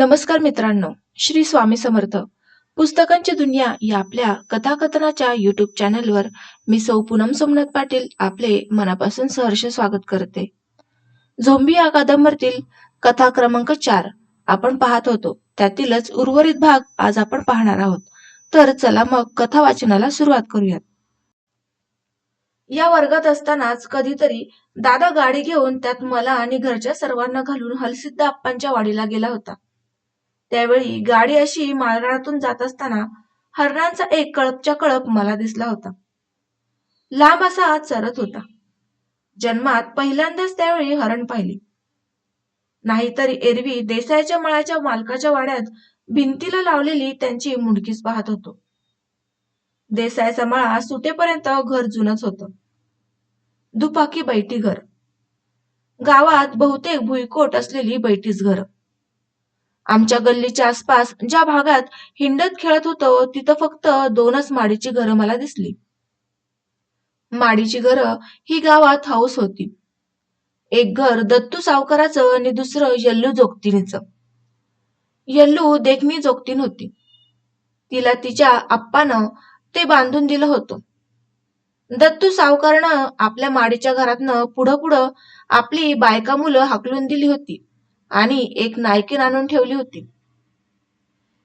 नमस्कार मित्रांनो श्री स्वामी समर्थ. पुस्तकांची दुनिया या आपल्या कथाकथनाच्या युट्यूब चॅनलवर मी सौ पूनम सोमनाथ पाटील आपले मनापासून सहर्ष स्वागत करते. झोंबी या कादंबरीतील कथा क्रमांक चार आपण पाहत होतो. त्यातीलच उर्वरित भाग आज आपण पाहणार आहोत. तर चला मग कथा वाचनाला सुरुवात करूयात. या वर्गात असतानाच कधीतरी दादा गाडी घेऊन त्यात मला आणि घरच्या सर्वांना घालून हलसिद्ध आप्पांच्या वाडीला गेला होता. त्यावेळी गाडी अशी माळरानातून जात असताना हरणांचा एक कळपच्या कळप मला दिसला होता. लांब असा हात चरत होता. जन्मात पहिल्यांदाच त्यावेळी हरण पाहिले. नाहीतरी एरवी देसाईच्या मळाच्या मालकाच्या वाड्यात भिंतीला लावलेली त्यांची मुडकीस पाहत होतो. देसाईचा मळा सुटेपर्यंत घर जुनच होतं. दुपाकी बैठी घर गावात बहुतेक भुईकोट असलेली बैठीच घर. आमच्या गल्लीच्या आसपास ज्या भागात हिंडत खेळत होतो तिथं फक्त दोनच माडीची घरं मला दिसली. माडीची घरं ही गावात हाऊस होती. एक घर दत्तू सावकाराचं आणि दुसरं यल्लू जोगतीनीचं. यल्लू देखणी जोगतीन होती. तिला तिच्या आप्पानं ते बांधून दिलं होतं. दत्तू सावकारनं आपल्या माडीच्या घरातनं पुढं पुढं आपली बायका मुलं हाकलून दिली होती. आणि एक नायकीन आणून ठेवली होती.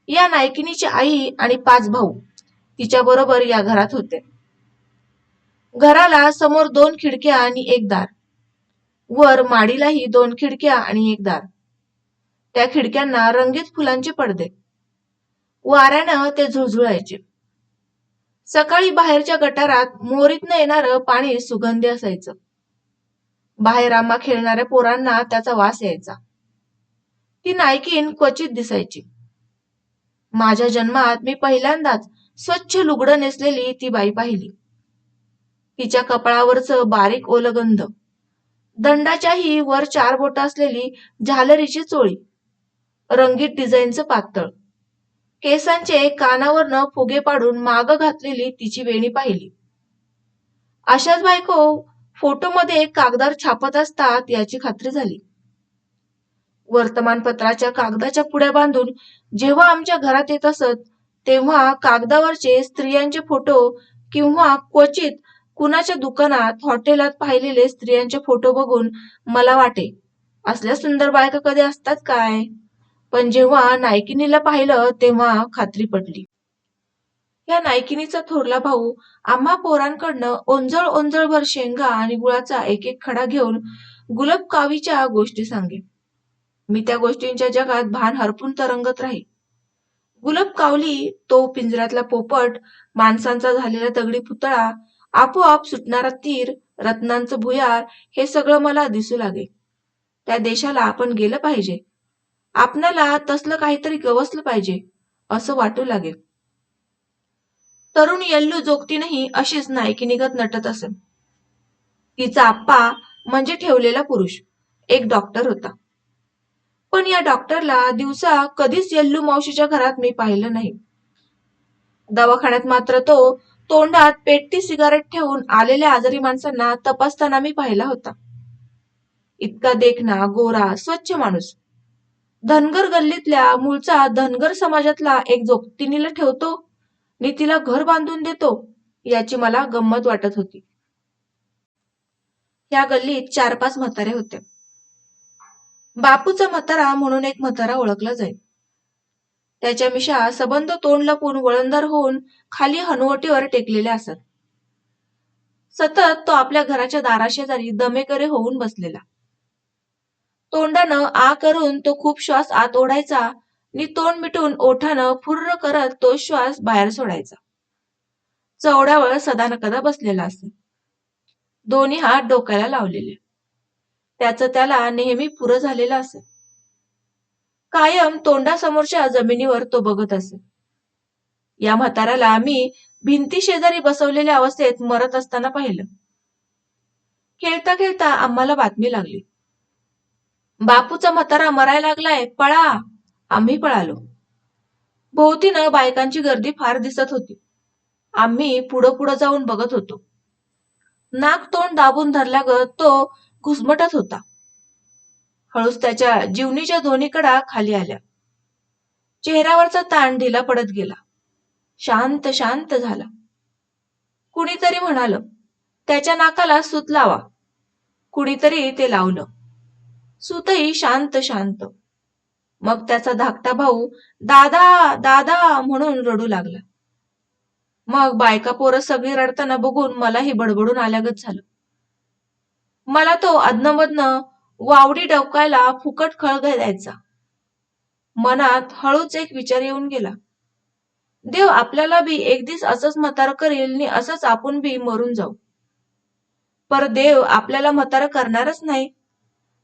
या नायकिनीची आई आणि पाच भाऊ तिच्या बरोबर या घरात होते. घराला समोर दोन खिडक्या आणि एक दार. वर माडीलाही दोन खिडक्या आणि एक दार. त्या खिडक्यांना रंगीत फुलांचे पडदे. वाऱ्यानं ते झुळझुळायचे. सकाळी बाहेरच्या गटारात मोरीतनं येणारं पाणी सुगंधी असायचं. बाहेर आम्हा खेळणाऱ्या पोरांना त्याचा वास यायचा. ती नायकीन क्वचित दिसायची. माझ्या जन्मात मी पहिल्यांदाच स्वच्छ लुगडं नेसलेली ती बाई पाहिली. तिच्या कपाळावरचं बारीक ओलगंध दंडाच्याही वर चार बोट असलेली झालरीची चोळी रंगीत डिझाईनचं पातळ केसांचे कानावरनं फुगे पाडून माग घातलेली तिची वेणी पाहिली. अशाच बायको फोटोमध्ये कागदार छापत असतात याची खात्री झाली. वर्तमानपत्राच्या कागदाच्या पुड्या बांधून जेव्हा आमच्या घरात येत असत तेव्हा कागदावरचे स्त्रियांचे फोटो किंवा क्वचित कुणाच्या दुकानात हॉटेलात पाहिलेले स्त्रियांचे फोटो बघून मला वाटे असल्या सुंदर बायका कधी असतात काय? पण जेव्हा नायकिनीला पाहिलं तेव्हा खात्री पडली. या नायकिनीचा थोरला भाऊ आम्हा पोरांकडनं ओंजळ ओंजळभर शेंगा आणि गुळाचा एक एक खडा घेऊन गुलबकावीच्या गोष्टी सांगे मी त्या गोष्टींच्या जगात भान हरपून तरंगत राही गुलब कावली तो पिंजऱ्यातला पोपट माणसांचा झालेला दगडी पुतळा आपोआप सुटणारा तीर रत्नांचं भुयार हे सगळं मला दिसू लागे त्या देशाला आपण गेलं पाहिजे. आपणाला तसलं काहीतरी गवसलं पाहिजे असं वाटू लागे तरुण यल्लू जोगतीनही अशीच नायकी निघत नटत असे. तिचा आप्पा म्हणजे ठेवलेला पुरुष एक डॉक्टर होता. पण या डॉक्टरला दिवसा कधीच यल्लू मावशीच्या घरात मी पाहिलं नाही. दवाखान्यात मात्र तो तोंडात पेटती सिगारेट ठेवून आलेल्या आजारी माणसांना तपासताना मी पाहिला होता. इतका देखना गोरा स्वच्छ माणूस. धनगर गल्लीतल्या मूळचा धनगर समाजातला एक जोगतिनीला ठेवतो आणि तिला घर बांधून देतो याची मला गंमत वाटत होती. या गल्लीत चार पाच म्हातारे होते. बापूचा म्हातारा म्हणून एक म्हातारा ओळखला जाईल. त्याच्या मिशा सबंध तोंड लपून वळंदर होऊन खाली हनुवटीवर टेकलेल्या असत. सतत तो आपल्या घराच्या दाराशेजारी दमेकरे होऊन बसलेला. तोंडानं आ करून तो खूप श्वास आत ओढायचा आणि तोंड मिटून ओठानं फुर्र करत तो श्वास बाहेर सोडायचा. चवड्यावर सदानकदा बसलेला असे. दोन्ही हात डोक्याला लावलेले. त्याचं त्याला नेहमी पुरं झालेलं असे कायम तोंडासमोरच्या जमिनीवर तो बघत असे या म्हाताऱ्याला आम्ही भिंती शेजारी बसवलेल्या अवस्थेत मरत असताना पाहिलं. खेळता खेळता आम्हाला बातमी लागली. बापूचा म्हातारा मरायला लागलाय पळा. आम्ही पळालो. भोवतीनं बायकांची गर्दी फार दिसत होती. आम्ही पुढं पुढं जाऊन बघत होतो. नाक तोंड दाबून धरल्यागत तो घुसमटत होता. हळूच त्याच्या जीवनीच्या दोन्ही कडा खाली आल्या. चेहऱ्यावरचा ताण ढिला पडत गेला. शांत शांत झाला. कुणीतरी म्हणाल त्याच्या नाकाला सूत लावा. कुणीतरी ते लावलं. सूतही शांत शांत. मग त्याचा धाकटा भाऊ दादा दादा म्हणून रडू लागला. मग बायका पोरं सगळी रडताना बघून मलाही बडबडून आल्यागत झालं. मला तो अदनमधनं वावडी डवकायला फुकट खळ द्यायचा. मनात हळूच एक विचार येऊन गेला. देव आपल्याला बी एक दिस असंच म्हातार करेल आणि असंच आपण बी मरून जाऊ. पर देव आपल्याला म्हातारं करणारच नाही.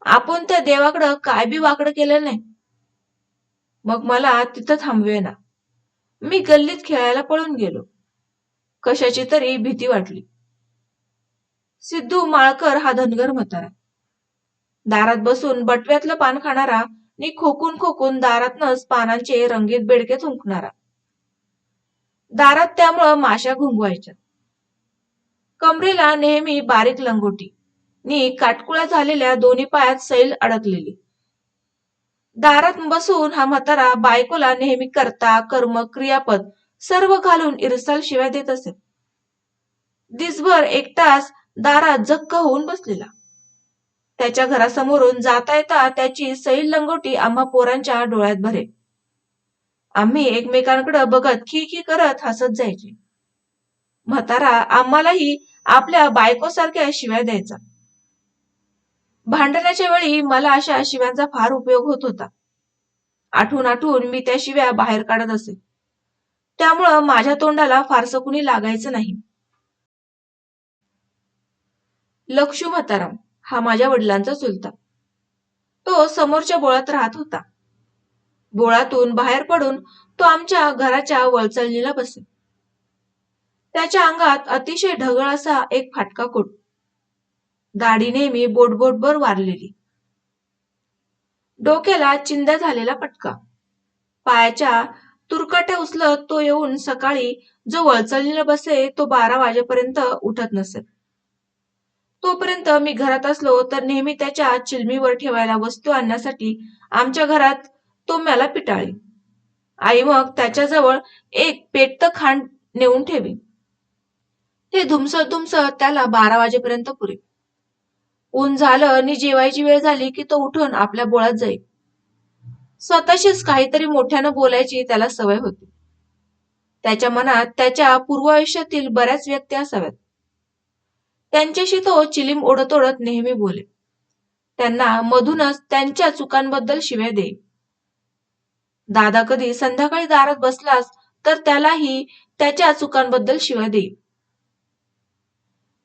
आपण त्या देवाकडं काय बी वाकडं केलं नाही. मग मला तिथं थांबवेना. मी गल्लीत खेळायला पळून गेलो. कशाची तरी भीती वाटली. सिद्धू माळकर हा धनगर म्हातारा दारात बसून बटव्यातलं पान खाणारा आणि खोकून खोकून दारातनच पानांचे रंगीत बेडके थुंकणारा दारात त्यामुळं माशा घुंगवायच्या. कमरेला नेहमी बारीक लंगोटी. नी काटकुळ्या झालेल्या दोन्ही पायात सैल अडकलेली. दारात बसून हा म्हातारा बायकोला नेहमी करता कर्म क्रियापद सर्व घालून इरसाल शिवाय देत असे. दिसभर एक तास दारात जक्क होऊन बसलेला. त्याच्या घरासमोरून जाता येता त्याची सैल लंगोटी आम्हा पोरांच्या डोळ्यात भरे. आम्ही एकमेकांकडे बघत खी खी करत हसत जायचे. म्हातारा आम्हालाही आपल्या बायकोसारख्या शिव्या द्यायचा. भांडण्याच्या वेळी मला अशा शिव्यांचा फार उपयोग होत होता. आठवून आठवून मी त्या शिव्या बाहेर काढत असे. त्यामुळं माझ्या तोंडाला फारसं कुणी लागायचं नाही. लक्षू म्हाताराम हा माझ्या वडिलांचा चुलता. तो समोरच्या बोळात राहत होता. बोळातून बाहेर पडून तो आमच्या घराच्या वळचळणीला बसे त्याच्या अंगात अतिशय ढगळ असा एक फाटका कोट. दाढी नेहमी बोटबोटभर वारलेली. डोक्याला चिंदा झालेला पटका. पायाच्या तुरकट्या उचलत तो येऊन सकाळी जो वळचळणीला बसे तो बारा वाजेपर्यंत उठत नसे. तोपर्यंत मी घरात असलो तर नेहमी त्याच्या चिलमीवर ठेवायला वस्तू आणण्यासाठी आमच्या घरात तो मला पिटाळी. आई मग त्याच्याजवळ एक पेटत खांड नेऊन ठेवी. हे धुमसत धुमसत त्याला बारा वाजेपर्यंत पुरे. ऊन झालं आणि जेवायची वेळ झाली की तो उठून आपल्या बोळात जाई. स्वतःशीच काहीतरी मोठ्यानं बोलायची त्याला सवय होती. त्याच्या मनात त्याच्या पूर्व आयुष्यातील बऱ्याच व्यक्ती असाव्यात. त्यांच्याशी तो चिलीम ओढत ओढत नेहमी बोले. त्यांना मधूनच त्यांच्या चुकांबद्दल शिव्या दे. दादा कधी संध्याकाळी दारात बसलास तर त्यालाही त्याच्या चुकांबद्दल शिव्या दे.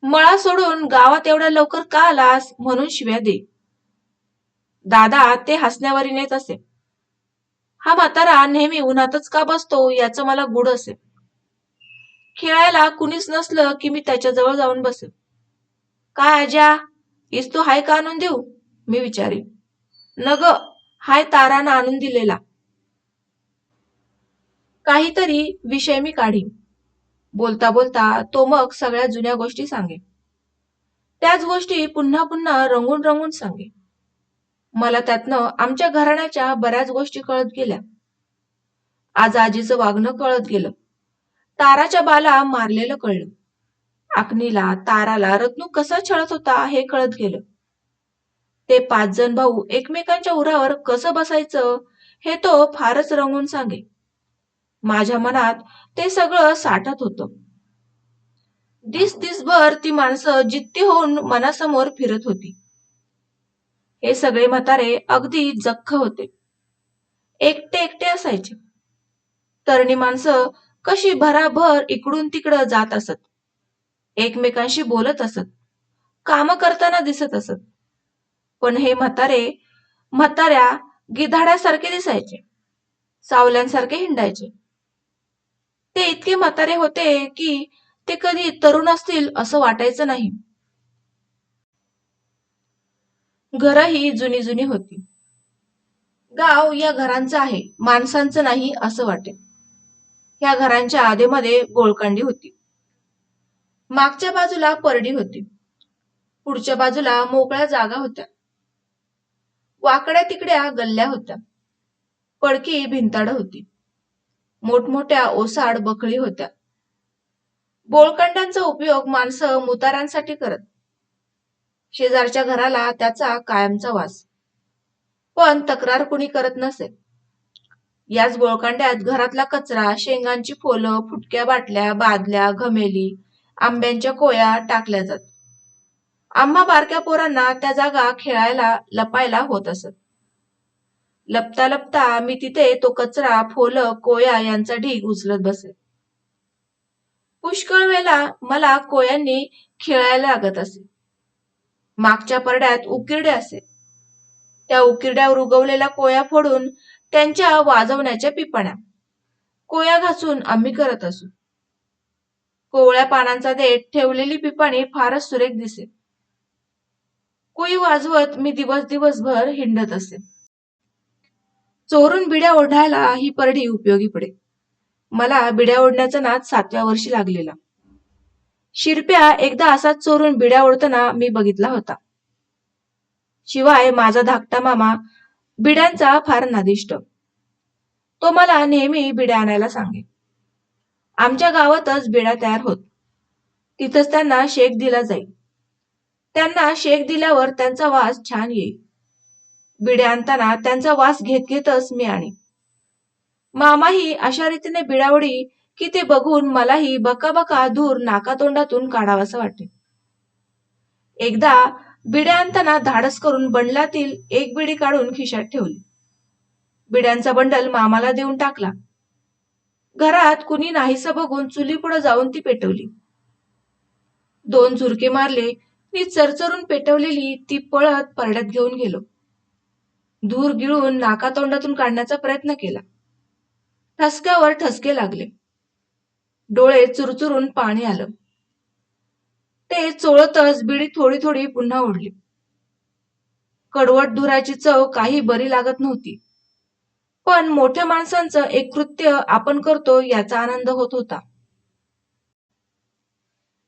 मळा सोडून गावात एवढ्या लवकर का आलास म्हणून शिव्या दे. दादा ते हसण्यावरी येत असे. हा म्हातारा नेहमी उन्हातच का बसतो याचं मला गुड असे. खेळायला कुणीच नसलं की मी त्याच्याजवळ जाऊन बसेल काय आज्या? इस तू हाय का आणून देऊ? मी विचारी ग हाय तारानं आणून दिलेला. काहीतरी विषय मी काढी बोलता बोलता तो मग सगळ्या जुन्या गोष्टी सांगे त्याच गोष्टी पुन्हा पुन्हा रंगून रंगून सांगे मला त्यातनं आमच्या घराण्याच्या बऱ्याच गोष्टी कळत गेल्या. आज आजीचं वागणं कळत गेलं. ताराच्या बाला मारलेलं कळलं. अग्नीला ताराला रत्नू कसा छळत होता हे कळत गेलं. ते पाच जण भाऊ एकमेकांच्या उरावर कसं बसायचं हे तो फारच रंगून सांगे. माझ्या मनात ते सगळं साठत होतं. दिस दिसभर ती माणसं जित्ती होऊन मनासमोर फिरत होती. हे सगळे म्हातारे अगदी जख्ख होते. एकटे एकटे असायचे. तरणी माणसं कशी भराभर इकडून तिकडं जात असत. एकमेकांशी बोलत असत. काम करताना दिसत असत. पण हे म्हातारे म्हाताऱ्या गिधाड्यासारखे दिसायचे. सावल्यांसारखे हिंडायचे. ते इतके म्हातारे होते की ते कधी तरुण असतील असं वाटायचं नाही. घरही जुनी जुनी होती. गाव या घरांचं आहे माणसांचं नाही असं वाटे या घरांच्या आधेमध्ये गोळकांडी होती. मागच्या बाजूला परडी होती. पुढच्या बाजूला मोकळ्या जागा होत्या. वाकड्या तिकड्या गल्ल्या होत्या. पडकी भिंताड होती. मोठमोठ्या ओसाड बखळी होत्या. बोळकंड्यांचा उपयोग माणसं मुतारांसाठी करत. शेजारच्या घराला त्याचा कायमचा वास. पण तक्रार कुणी करत नसे. याच बोळकांड्यात घरातला कचरा शेंगांची फोलं फुटक्या बाटल्या बादल्या घमेली आंब्यांच्या कोया टाकल्या जात. आम्हा बारक्या पोरांना त्या जागा खेळायला लपायला होत असत. लपता लपता मी तिथे तो कचरा फोल कोया यांचा ढीग उचलत बसे. पुष्कळ वेळेला मला कोयांनी खेळायला लागत असे. मागच्या परड्यात उकिरडे असे. त्या उकिरड्यावर उगवलेल्या कोया फोडून त्यांच्या वाजवण्याच्या पिपण्या. कोया घासून आम्ही करत असू. कोवळ्या पानांचा देठ ठेवलेली पिपाणी फारच सुरेख दिसे. कोई वाजवत मी दिवस दिवसभर हिंडत असे. चोरून बिड्या ओढायला ही परडी उपयोगी पडे. मला बिड्या ओढण्याचा नाद सातव्या वर्षी लागलेला. शिरप्या एकदा असाच चोरून बिड्या ओढताना मी बघितला होता. शिवाय माझा धाकटा मामा बिड्यांचा फार नादिष्ट. तो मला नेहमी बिड्या आणायला सांगे. आमच्या गावातच बिड्या तयार होत. तिथंच त्यांना शेक दिला जाईल त्यांना शेक दिल्यावर त्यांचा वास छान येईल बिड्या आणताना त्यांचा वास घेत घेतच मी आणि. मामाही अशा रीतीने बिडावडी की ते बघून मलाही बका बका धूर नाकातोंडातून काढावासं वाटे. एकदा बिड्या आणताना धाडस करून बंडलातील एक बिडी काढून खिशात ठेवली. बिड्यांचा बंडल मामाला देऊन टाकला. घरात कुणी नाहीस बघून चुली पुढे जाऊन ती पेटवली. दोन झुरके मारले मी चरचरून पेटवलेली ती पळत परड्यात घेऊन गेलो. धूर गिळून नाकातोंडातून काढण्याचा प्रयत्न केला. ठसक्यावर ठसके लागले. डोळे चुरचुरून पाणी आलं. ते चोळतच बिडी थोडी थोडी पुन्हा ओढली. कडवट धुराची चव काही बरी लागत नव्हती. पण मोठ्या माणसांचं एक कृत्य आपण करतो याचा आनंद होत होता.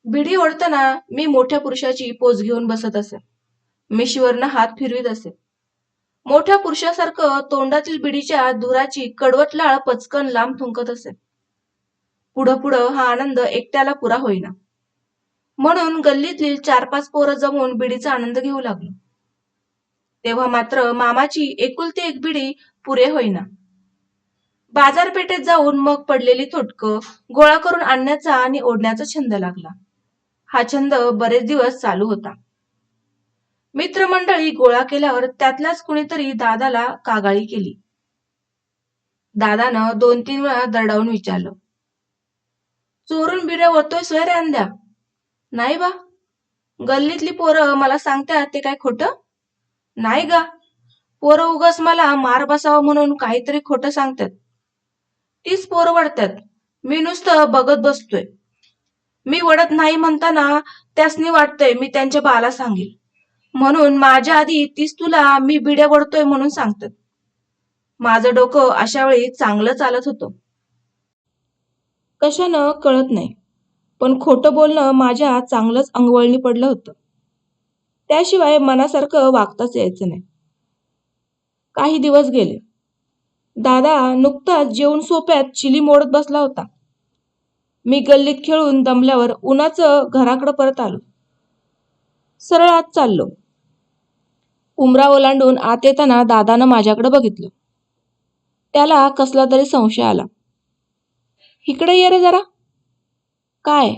बिडी ओढताना मी मोठ्या पुरुषाची पोच घेऊन बसत असे. मिशीवरनं हात फिरवीत असे. मोठ्या पुरुषासारखं तोंडातील बिडीच्या धुराची कडवट लाळ पचकन लांब थुंकत असे. पुढं पुढं हा आनंद एकट्याला पुरा होईना. म्हणून गल्लीतील चार पाच पोरं जमून बिडीचा आनंद घेऊ लागलो. तेव्हा मात्र मामाची एकुलती एक बिडी पुरे होईना. बाजारपेठेत जाऊन मग पडलेली थोटकं गोळा करून आणण्याचा आणि ओढण्याचा छंद लागला. हा छंद बरेच दिवस चालू होता. मित्रमंडळी गोळा केल्यावर त्यातल्याच कुणीतरी दादाला कागाळी केली. दादानं दोन तीन वेळा दरडावून विचारलं चोरून बिड्या ओळतोय सोय अंद्या नाही बा. गल्लीतली पोरं मला सांगतात ते काय खोटं? नाही गा. पोरं उगाच मला मार बसावं म्हणून काहीतरी खोटं सांगतात. तीच पोर वडतात मी नुसतं बघत बसतोय. मी वडत नाही म्हणताना त्यासनी वाटतंय मी त्यांच्या बाला सांगेल. म्हणून माझ्या आधी तीच तुला मी बिड्या वडतोय म्हणून सांगतात. माझं डोकं अशा वेळी चांगलं चालत होतं. कशानं कळत नाही. पण खोटं बोलणं माझ्या चांगलंच अंगवळणी पडलं होतं. त्याशिवाय मनासारखं वागताच यायचं नाही. काही दिवस गेले. दादा नुकताच जेवून सोप्यात चिली मोडत बसला होता. मी गल्लीत खेळून दमल्यावर उन्हाचं घराकडं परत आलो. सरळ आत चाललो. उमरा ओलांडून आत येताना दादानं माझ्याकडे बघितलं. त्याला कसला तरी संशय आला. इकडे ये रे जरा. काय?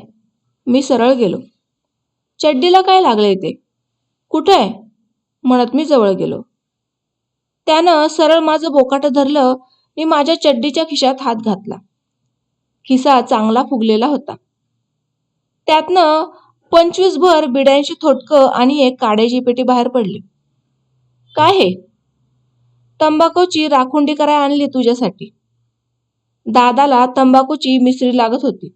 मी सरळ गेलो. चड्डीला काय लागलंय ते? कुठे आहे? म्हणत मी जवळ गेलो. त्यानं सरळ माझं बोकाट धरलं मी माझ्या चड्डीच्या खिशात हात घातला. खिसा चांगला फुगलेला होता. त्यातनं पंचवीस भर बिड्यांची थोटकं आणि एक काड्याची पेटी बाहेर पडली. काय हे? तंबाखूची राखुंडी कराय आणली तुझ्यासाठी. दादाला तंबाखूची मिसरी लागत होती.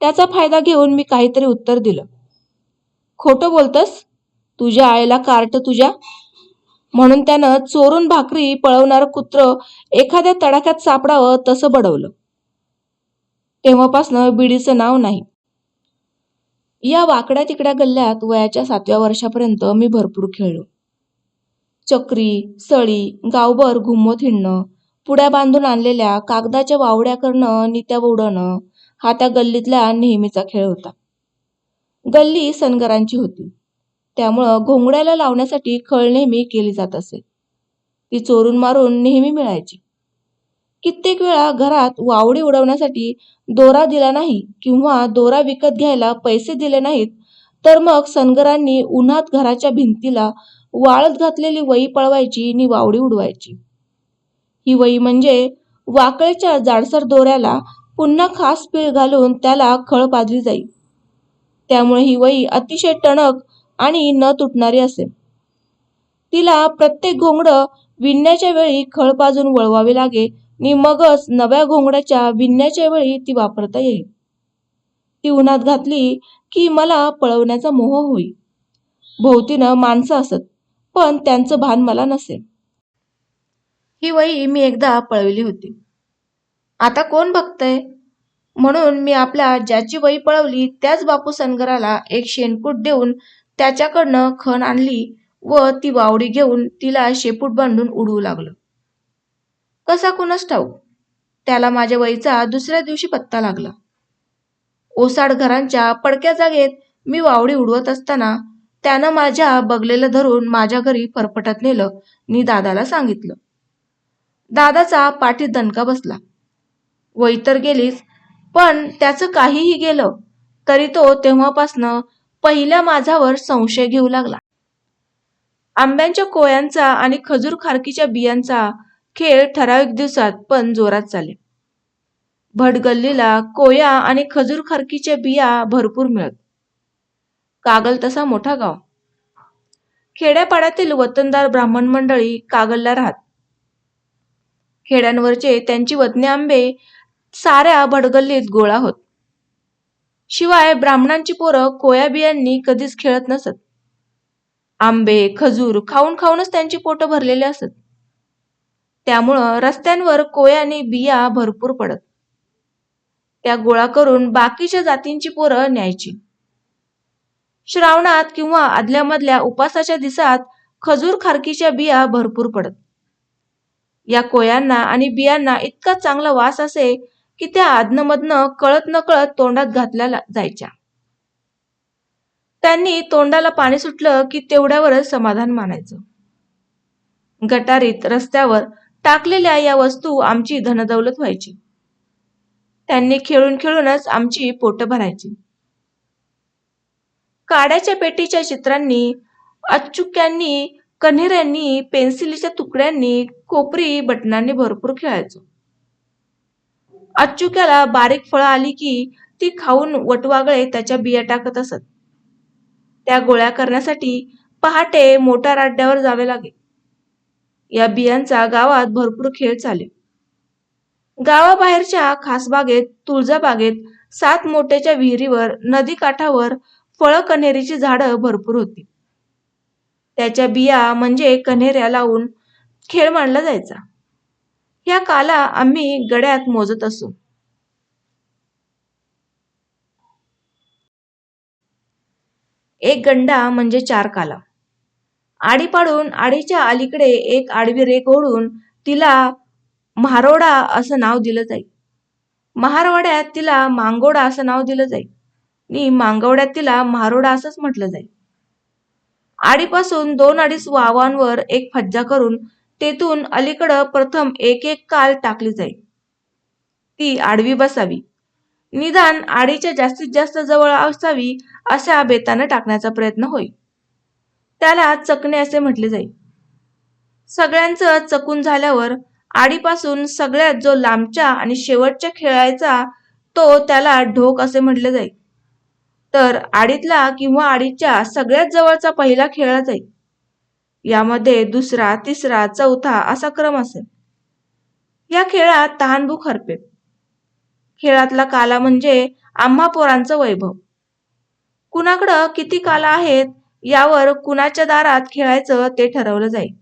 त्याचा फायदा घेऊन मी काहीतरी उत्तर दिलं. खोटं बोलतस? तुझ्या आईला कार्ट तुझ्या म्हणून त्यानं चोरून भाकरी पळवणारं कुत्र एखाद्या तडाख्यात सापडावं तसं बडवलं. तेव्हापासनं बिडीचं नाव नाही. या वाकड्या तिकड्या गल्ल्यात वयाच्या सातव्या वर्षापर्यंत मी भरपूर खेळलो. चक्री सळी गावभर घुमत हिंडणं पुड्या बांधून आणलेल्या कागदाच्या वावड्या करणं नित्या त्या उडवणं हा त्या गल्लीतला नेहमीचा खेळ होता. गल्ली सनगरांची होती. त्यामुळं घोंगड्याला लावण्यासाठी खळ नेहमी केली जात असे. ती चोरून मारून नेहमी मिळायची. कित्येक वेळा घरात वावडी उडवण्यासाठी दोरा दिला नाही किंवा दोरा विकत घ्यायला पैसे दिले नाहीत तर मग सनगरांनी उन्हात घराच्या भिंतीला वाळत घातलेली वही पळवायची आणि वावडी उडवायची. ही वही म्हणजे वाकळीच्या जाडसर दोऱ्याला पुन्हा खास पीळ घालून त्याला खळ पाजली जाई. त्यामुळे ही वही अतिशय टणक आणि न तुटणारी असे. तिला प्रत्येक घोंगडं विणण्याच्या वेळी खळपाजून वळवावे लागे आणि मगच नव्या घोंगड्याच्या विणण्याच्या वेळी ती वापरता येईल. ती उन्हात घातली की मला पळवण्याचा मोह होई. भोवतीनं माणसं असत पण त्यांचं भान मला नसे. ही वही मी एकदा पळविली होती. आता कोण बघतंय? म्हणून मी आपल्या ज्याची वही पळवली त्याच बापू सनगराला एक शेणकूट देऊन त्याच्याकडनं खण आणली व ती वावडी घेऊन तिला शेपूट बांधून उडवू लागलो. कसा कुणास ठाऊक त्याला माझ्या वयचा दुसऱ्या दिवशी पत्ता लागला. ओसाड घरांच्या पडक्या जागेत मी वावडी उडवत असताना त्यानं माझ्या बगलेलं धरून माझ्या घरी फरफटत नेलं मी दादाला सांगितलं. दादाचा पाठीत दणका बसला. वही तर गेलीच पण त्याचं काहीही गेलं तरी तो तेव्हापासनं पहिल्या माझावर संशय घेऊ लागला. आंब्यांच्या कोयांचा आणि खजूर खारकीच्या बियांचा खेळ ठराविक दिवसात पण जोरात चाले भटगल्लीला कोया आणि खजूर खारकीच्या बिया भरपूर मिळत. कागल तसा मोठा गाव. खेड्यापाड्यातील वतनदार ब्राह्मण मंडळी कागलला राहत. खेड्यांवरचे त्यांची वतने आंबे साऱ्या भटगल्लीत गोळा होत. शिवाय ब्राह्मणांची पोरं कोया बियांनी कधीच खेळत नसत. आंबे खजूर खाऊन खाऊनच त्यांची पोटं भरलेले असत. त्यामुळं रस्त्यांवर कोयानी बिया भरपूर पडत. त्या गोळा करून बाकीच्या जातींची पोरं न्यायची. श्रावणात किंवा आदल्यामधल्या उपासाच्या दिसात खजूर खारकीच्या बिया भरपूर पडत. या कोयांना आणि बियांना इतका चांगला वास असे की त्या आदनमधनं कळत न कळत तोंडात घातल्या जायच्या. त्यांनी तोंडाला पाणी सुटलं की तेवढ्यावरच समाधान मानायचं. गटारीत रस्त्यावर टाकलेल्या या वस्तू आमची धनदौलत व्हायची. त्यांनी खेळून खेळूनच आमची पोट भरायची. काड्याच्या पेटीच्या चित्रांनी अचुक्यांनी कन्हेऱ्यांनी पेन्सिलीच्या तुकड्यांनी कोपरी बटनांनी भरपूर खेळायचो. अच्चुक्याला बारीक फळं आली की ती खाऊन वटवागळे त्याच्या बिया टाकत असत. त्या गोळ्या करण्यासाठी पहाटे मोठ्या राड्यावर जावे लागे. या बियांचा गावात भरपूर खेळ चाले. गावाबाहेरच्या खासबागेत तुळजाबागेत सात मोठ्याच्या विहिरीवर नदी काठावर फळ कन्हेरीची झाडं भरपूर होती. त्याच्या बिया म्हणजे कन्हेऱ्या लावून खेळ मांडला जायचा. या काला आम्ही गड्यात मोजत असू. एक गंडा म्हणजे चार काला. आडी पाडून आडीच्या अलीकडे एक आडवी रेख ओढून तिला महारोडा असं नाव दिलं जाई. महारवाड्यात तिला मांगोडा असं नाव दिलं जाईल आणि मांगवड्यात तिला महारोडा असंच म्हटलं जाई. आडीपासून दोन अडीच वावांवर एक फज्जा करून तेथून अलीकडं प्रथम एक एक काल टाकली जाईल. ती आडवी बसावी. निदान आडीच्या जास्तीत जास्त जवळ असावी अशा बेतानं टाकण्याचा प्रयत्न होईल. त्याला चकणे असे म्हटले जाईल. सगळ्यांचं चकून झाल्यावर आडीपासून सगळ्यात जो लांबच्या आणि शेवटच्या खेळायचा तो त्याला ढोक असे म्हटले जाईल. तर आडीतला किंवा आडीच्या सगळ्यात जवळचा पहिला खेळला जाईल. यामध्ये दुसरा तिसरा चौथा असा क्रम असेल. या खेळात तहानभूक हरपे खेळातला काला म्हणजे आम्हा पोरांचं वैभव. कुणाकडं किती काला आहेत यावर कुणाच्या दारात खेळायचं ते ठरवलं जाईल.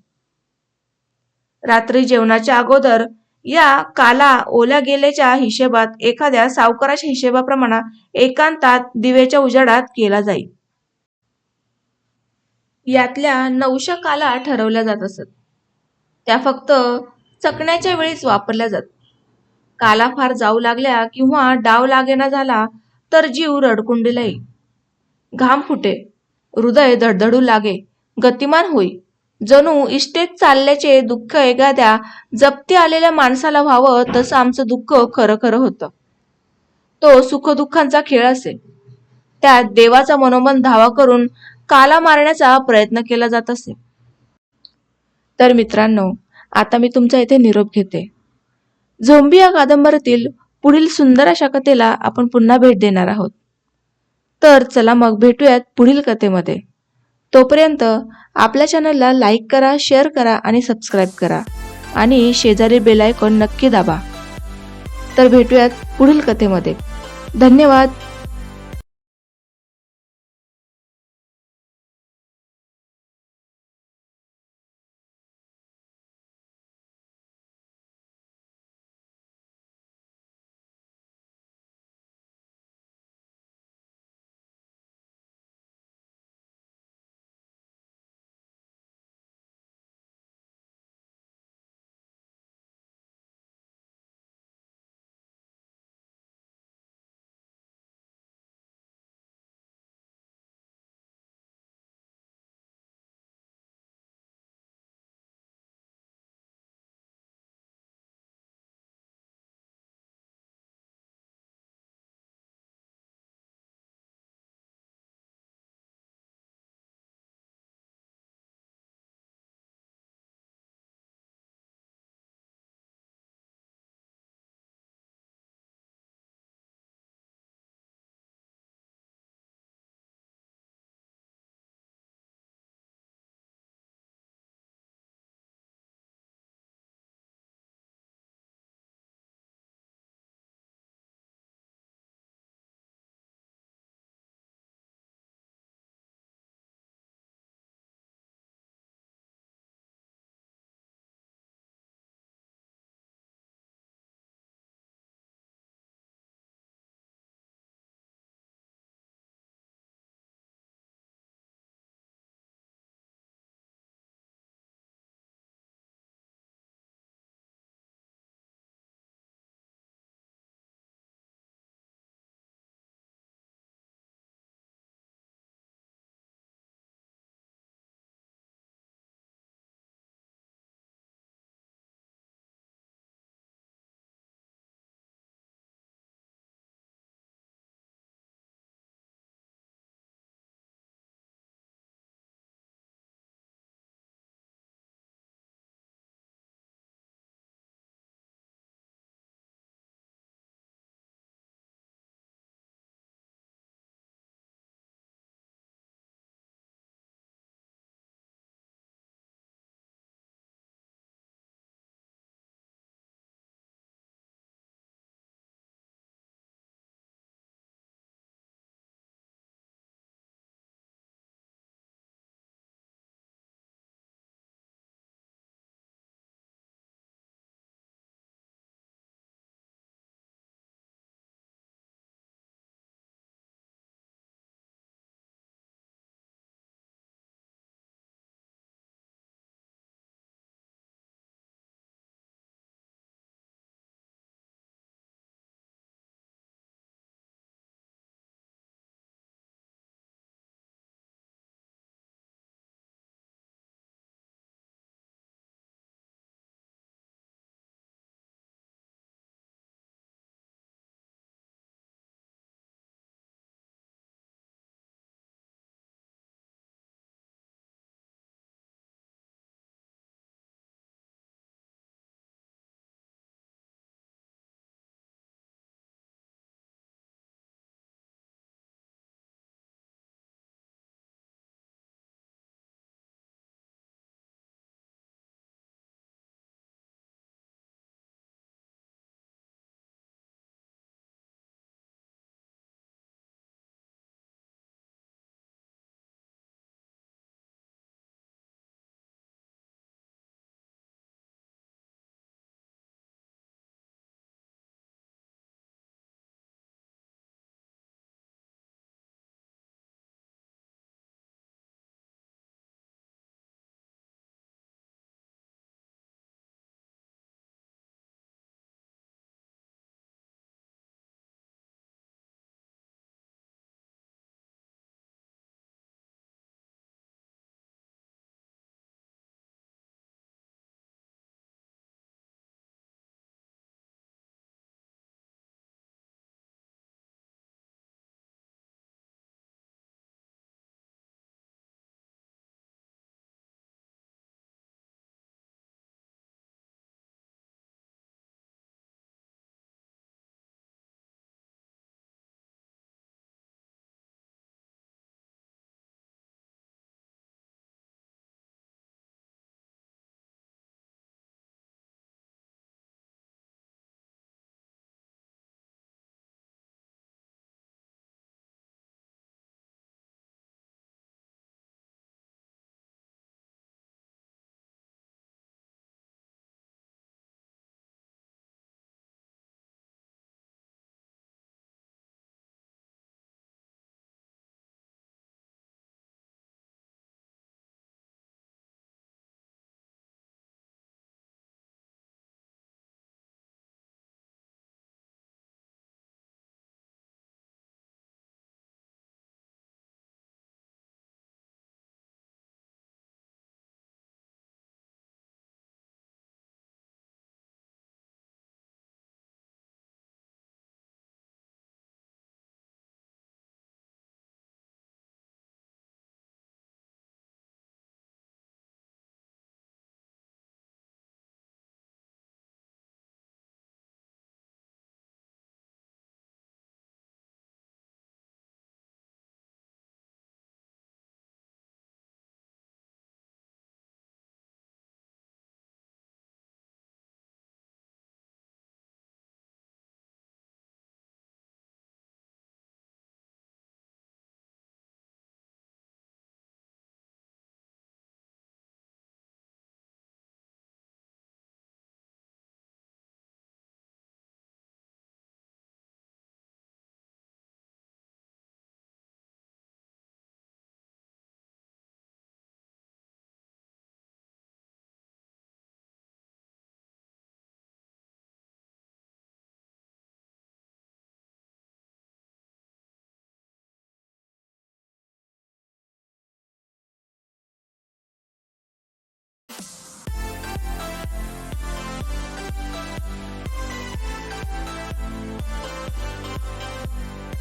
रात्री जेवणाच्या अगोदर या काला ओल्या गेलेच्या हिशेबात एखाद्या सावकाराच्या हिशेबाप्रमाणे एकांतात दिवेच्या उजाडात केला जाईल. यातल्या नऊशा काला ठरवल्या जात असत. त्या फक्त चकण्याच्या वेळीच वापरल्या जातात काला फार जाऊ लागल्या किंवा डाव लागेना झाला तर जीव रडकुंडीला येईल. घाम फुटे. हृदय धडधडू लागे. गतिमान होई. जणू इष्टेत चालल्याचे दुःख एखाद्या जप्ती आलेल्या माणसाला व्हावं तसं आमचं दुःख खरं खरं होतं. तो सुखदुःखांचा खेळ असे. त्यात देवाचा मनोमन धावा करून काला मारण्याचा प्रयत्न केला जात असे. तर मित्रांनो आता मी तुमच्या इथे निरोप घेते. झोंबी या कादंबरीतील पुढील सुंदर अशा कथेला आपण पुन्हा भेट देणार आहोत. तर चला मग भेटूयात पुढील कथेमध्ये. तोपर्यंत आपल्या चॅनलला लाईक करा शेअर करा आणि सबस्क्राईब करा. आणि शेजारी बेल आयकॉन नक्की दाबा. तर भेटूयात पुढील कथेमध्ये. धन्यवाद.